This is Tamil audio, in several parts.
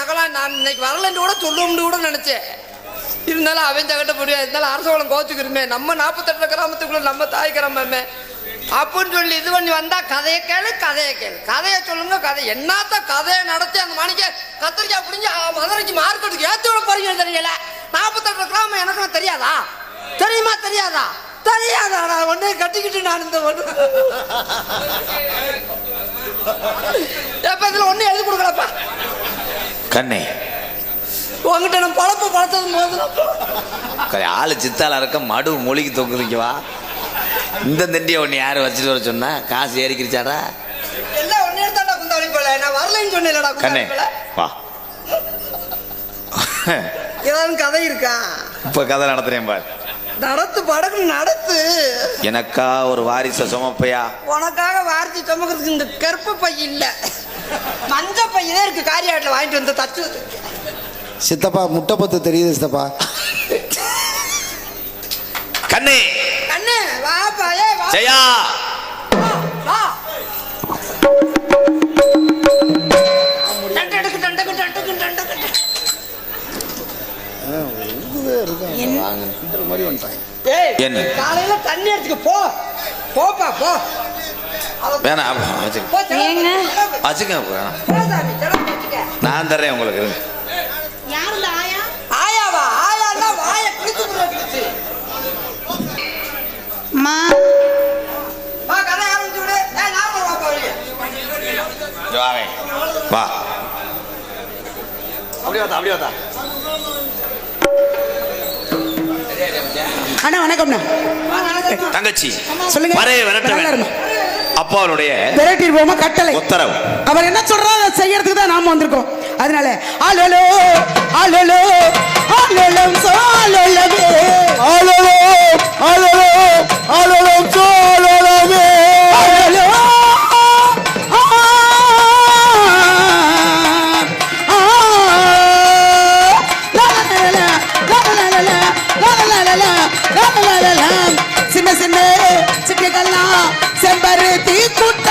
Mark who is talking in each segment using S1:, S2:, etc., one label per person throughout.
S1: எனக்கெல்லாம் நான் இன்னைக்கு வரலன்னு கூட சொல்லும்னு கூட நினைச்சேன். இருந்தாலும் அவன் தகட்ட முடியாது இருந்தாலும் அரசவளம் கோச்சுக்கிறமே நம்ம நாற்பத்தெட்டு கிராமத்துக்குள்ள நம்ம தாய் கிராமமே. அப்படின்னு சொல்லி இது பண்ணி வந்தா கதையை கேளு கதையை கேளு. கதையை சொல்லுங்க கதை. என்னத்த கதையை நடத்தி அந்த மணிக்கு கத்திரிக்காய் பிடிஞ்சி மதுரைக்கு மார்க்கெட்டுக்கு ஏற்றி விட போறீங்க தெரியல. நாற்பத்தெட்டு கிராமம் எனக்கு தெரியாதா? தெரியுமா தெரியாதா? தெரியாதா? நான் ஒன்னே கட்டிக்கிட்டு நான் இந்த ஒன்று எப்ப இதுல ஒண்ணு எழுதி கொடுக்கலப்பா?
S2: கண்ணே
S1: உங்ககிட்ட நான் பழப்பு பழத்தது
S2: ஆளு சித்தால இருக்க மடு மொழிக்கு தொங்குறீங்க வா. இந்த தண்டியை ஒன்று யார் வச்சுட்டு வர சொன்னா? காசு
S1: சொன்னேன்லடா
S2: கண்ணே வா.
S1: ஏதாவது கதை இருக்கா?
S2: இப்போ கதை நடத்துறேன் பார்.
S1: நடத்து படகு நடத்து.
S2: எனக்கா ஒரு வாரிச சுமப்பையா?
S1: உனக்காக வார்த்தை சுமக்கிறதுக்கு இந்த கருப்பு பை இல்ல. மஞ்ச பையனே இருக்கு காரியாட்டில் வாங்கிட்டு வந்து தச்சு
S3: சித்தப்பா முட்டை பத்து தெரியுது சித்தப்பா.
S2: கண்ணே.
S1: கண்ணு வாப்பா ஏ வா.
S2: ஜெயா.
S1: வா
S2: என்ன?
S1: காலையில தண்ணி எடுத்துக்க போ. போப்பா போ.
S2: வேணாம் வச்சுக்க. வச்சுக்க. நான் தர்றேன் உங்களுக்கு.
S1: வா
S2: தங்கச்சி
S4: சொல்லுங்க.
S2: வரே அப்பாவுடைய
S4: திரட்டிட்டு போமா கட்டளை
S2: உத்தரவு
S4: அவர் என்ன சொல்றாரு செய்யறதுக்கு தான் நாம வந்திருக்கோம் அதனால ஆலோலோ ஆலோலோ ஆலோலம் சோலோலமே ஆலோலோ ஆலோலோ ஆலோலம் சோலோலமே ஆலோலோ சின்ன சின்ன சிக்கெல்லாம் செம்பருத்தி குட்ட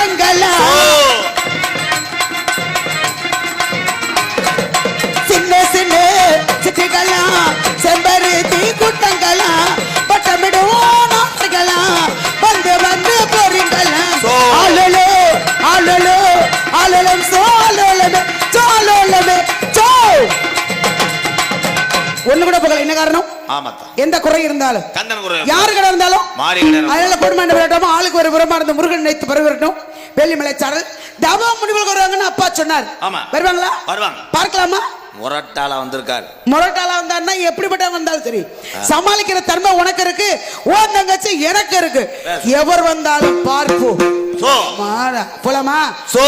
S4: ஒண்ணு கூட போகல என்ன காரணம்?
S2: ஆமாத்தா.
S4: எந்த குறை இருந்தாலும்.
S2: கந்தன் குரு
S4: யாரு கடை இருந்தாலும்?
S2: மாறி கடை.
S4: அதனால குடும்பம் விரட்டும் ஆளுக்கு ஒரு புறமா இருந்த முருகன் நினைத்து பரவிரட்டும். வெள்ளிமலை சாரல். தபா முடிவுகள் வருவாங்கன்னு அப்பா சொன்னார்.
S2: ஆமா.
S4: வருவாங்களா?
S2: வருவாங்க.
S4: பார்க்கலாமா?
S2: முரட்டாளா வந்திருக்காரு.
S4: முரட்டாளா வந்தாருன்னா எப்படிப்பட்ட வந்தாலும் சரி. சமாளிக்கிற தன்மை உனக்கு இருக்கு. ஓ தங்கச்சி எனக்கு இருக்கு. எவர் வந்தாலும் பார்ப்போம். போலாமா? சோ